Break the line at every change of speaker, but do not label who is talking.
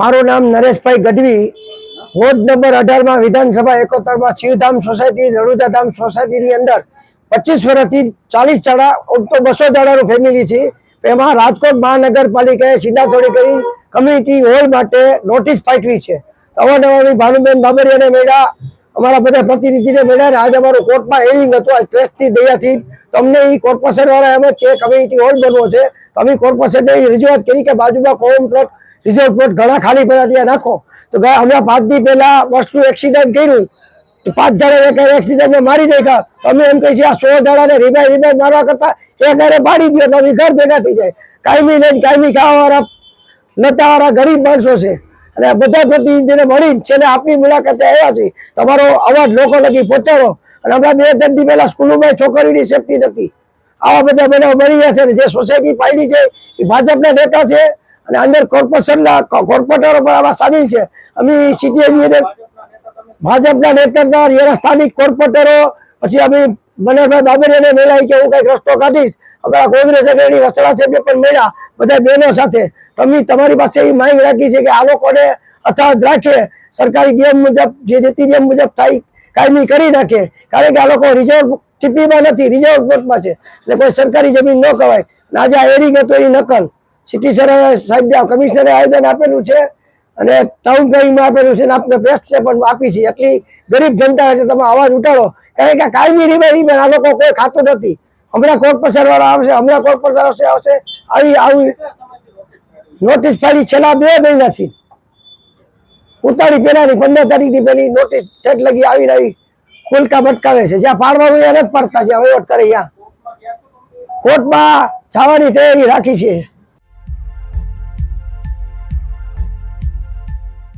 મારું નામ Nareshbhai Gadhvi. Ward number અઢારમાં વિધાનસભા એકોતરમાં શિવધામ સોસાયટી રણુજા ધામ સોસાયટીની અંદર પચીસ વર્ષથી ચાલીસ જાડા તો બસો જાડાનું ફેમિલી છે. એમાં રાજકોટ મહાનગરપાલિકાએ સીધાસોડી કરી કમ્યુનિટી હોલ માટે નોટિસ પાઠવી છે. અવારનવારની ભાનુબેન બાબરિયાને મળ્યા. અમારા બધા પ્રતિનિધિને મળ્યા અને આજે અમારું કોર્ટમાં હેરિંગ હતું. આજ પ્રેસની દયાથી તમને એ કોર્પોરેશન વાળા એમ જ કે કમ્યુનિટી હોલ બનવો છે. તો અમે કોર્પોરેશનને રજૂઆત કરી કે બાજુમાં કોમ પ્લોટ રિઝર્વ પ્લોટ ઘણા ખાલી પડ્યા ત્યાં નાખો. તો હમણાં પાંચ દી પહેલા વસ્તુ એક્સિડન્ટ કર્યું. પાંચ જણા એક મારી નાખ્યા. અમે એમ કહીએ આ સો જણાને રિબાઈ રિબાઈ મારવા કરતા એક ઘરે પાડી દો તો અમે ઘર ભેગા થઈ જાય. કાયમી લઈને કાયમી ખાવાવાળા લતાવાળા ગરીબ માણસો છે. અને બધા પ્રતિનિધિને મળીને છેલ્લે આપની મુલાકાતે આવ્યા છે તમારો અવાજ લોકો લગી પહોંચાડો. અને હમણાં બે ત્રણ દી પહેલા સ્કૂલોમાં છોકરીની સેફટી નથી આવા બધા બનાવ મળી રહ્યા છે અને જે સોસાયટી પાડી છે, એ ભાજપના નેતા છે અને અંદર કોર્પોરેશનના કોર્પોરેટરો પણ આમાં સામેલ છે. અમે સિટી એન્જિનિયર ભાજપના નેતૃત્વ એના સ્થાનિક કોર્પોરેટરો પછી અમે મનોહરભાઈ બાબરિયાને મળ્યા કે હું કંઈક રસ્તો કાઢીશ. અમારા કોંગ્રેસ અગ્રણી વસડા સાહેબને પણ મળ્યા બધા બહેનો સાથે. તો અમે તમારી પાસે એ માંગ રાખી છે કે આ લોકોને અથાત રાખે. સરકારી નિયમ મુજબ, જે નીતિ નિયમ મુજબ થાય, કાયમી કરી નાખે. કારણ કે આ લોકો રિઝર્વ ટીપીમાં નથી રિઝર્વ કોર્ટમાં છે. એટલે કોઈ સરકારી જમીન ન કહેવાય આજે આ હેરિંગ હતો એની નકલ. સિટી સર સાહેબ કમિશનરે આયોજન આપેલું છે અને ટાઉન પ્લાનિંગમાં આપેલું છે અને આપણે પ્રેસને પણ આપી છે. એટલી ગરીબ જનતા છે તમે અવાજ ઉઠાડો કારણ કે કાયમી રીબે રીબે આ લોકો કોઈ ખાતું નથી. હમણાં કોર્પોરેશન વાળા આવશે, હમણાં કોર્પોરેશન આવશે આવશે, આવી આવી નોટિસ ફાડી છેલ્લા બે મહિનાથી. ઉતારી પેલાની પંદર તારીખની પેલી નોટિસ ઠેઠ લગી આવીને આવી કુલકા ભટકાવે છે. જ્યાં પાડવાનું એને જ પડતા છે વહીવટ કરે, ત્યાં. કોર્ટમાં જવાની તૈયારી રાખી છે.